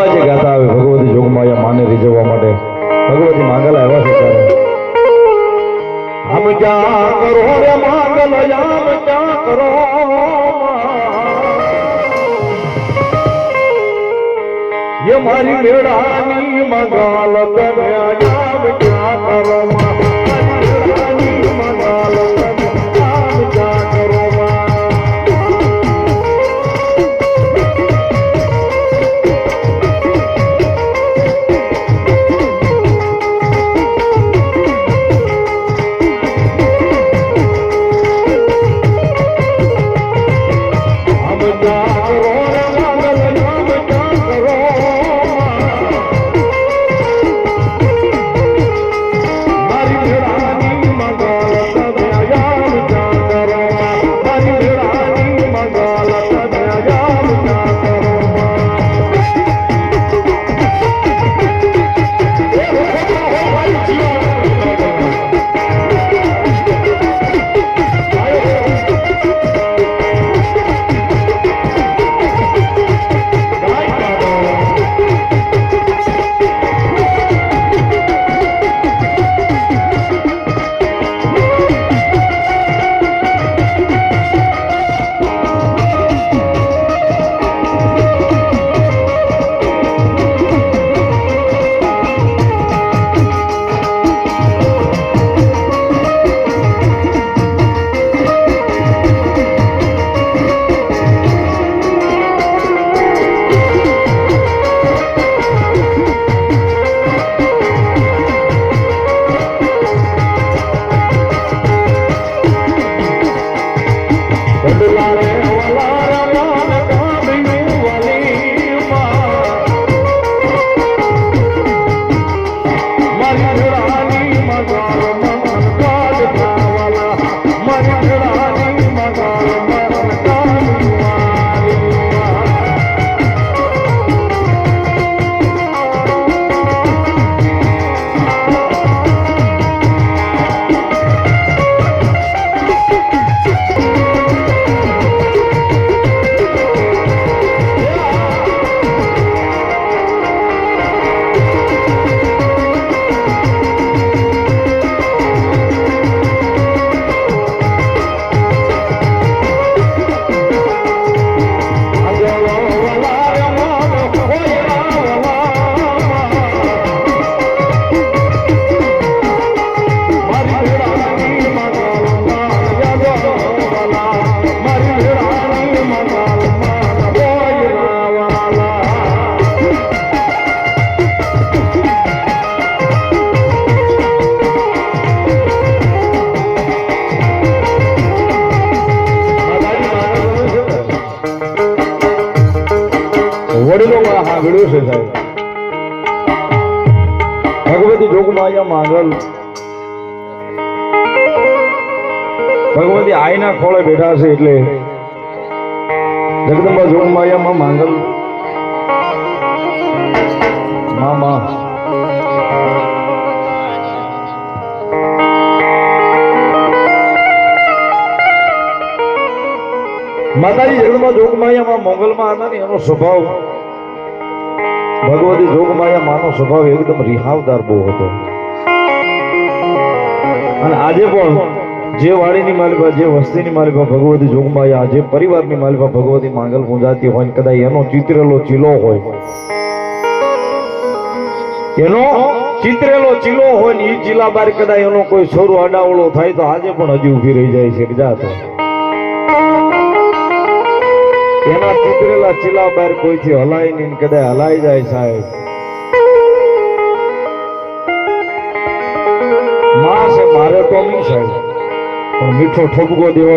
એવા જે ગાતા આવે ભગવતી જોગમાયા માને રીઝવવા માટે ભગવતી માંગલા એવા છે ત્યારે આમ ક્યાં કરો રે માંગલ આમ ક્યાં કરો ये मारी मेड़ानी मंगाल તમે આમ ક્યાં કરો માં? রাম রাম વડીલોમાં હાંગડ્યું છે સાહેબ. ભગવતી જોગમાયા માંગલ. ભગવતી આઈના ખોળે બેઠા છે એટલે જગદંબા જોગમાયામાં માંગલ. મા મા માતાજી જગદંબા જોગમાયામાં મોગલમાં હતા ને એનો સ્વભાવ. ભગવતી જોગમાયા માનો સ્વભાવ એકદમ રિહાવદાર બહુ હતો. અને આજે પણ જે વાડીની માલિકા, જે વસ્તીની માલિકા ભગવતી જોગમાયા જે પરિવારની માલિકા ભગવતી માંગલ પૂજાતી હોય કદાચ એનો ચિતરેલો ચીલો હોય. એનો ચિતરેલો ચીલો હોય ને એ ચીલા બાર કદાચ એનો કોઈ છોરો અડાવળો થાય તો આજે પણ હજી ઊભી રહી જાય છે જાતો એના કુતરેલા ચીલા બાર કોઈથી હલાય નહીં કદાચ હલાઈ જાય સાહેબ. માં છે મારે તો નહીં સાહેબ. પણ મીઠો ઠપકો દેવા